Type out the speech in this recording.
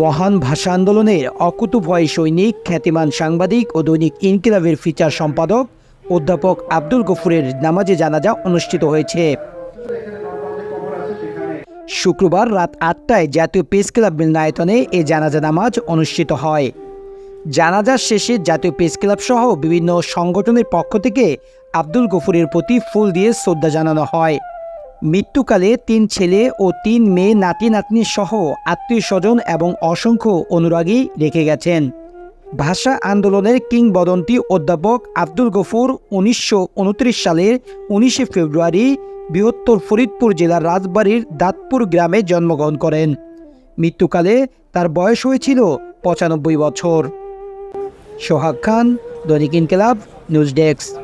মহান ভাষা আন্দোলনের অকুতুভয় সৈনিক, খ্যাতিমান সাংবাদিক ও দৈনিক ইনকিলাবের ফিচার সম্পাদক অধ্যাপক আব্দুল গফুরের নামাজে জানাজা অনুষ্ঠিত হয়েছে। শুক্রবার রাত আটটায় জাতীয় প্রেস ক্লাব মিলনায়তনে এ জানাজা নামাজ অনুষ্ঠিত হয়। জানাজার শেষে জাতীয় প্রেস ক্লাব সহ বিভিন্ন সংগঠনের পক্ষ থেকে আব্দুল গফুরের প্রতি ফুল দিয়ে শ্রদ্ধা জানানো হয়। মৃত্যুকালে তিন ছেলে ও তিন মেয়ে নাতি নাতনি সহ আত্মীয় স্বজন এবং অসংখ্য অনুরাগী রেখে গেছেন। ভাষা আন্দোলনের কিংবদন্তি অধ্যাপক আব্দুল গফুর উনিশশো উনত্রিশ সালের উনিশে ফেব্রুয়ারি বৃহত্তর ফরিদপুর জেলার রাজবাড়ির দাঁতপুর গ্রামে জন্মগ্রহণ করেন। মৃত্যুকালে তার বয়স হয়েছিল পঁচানব্বই বছর। সোহাগ খান, দৈনিক ইনকেলাব, নিউজ ডেস্ক।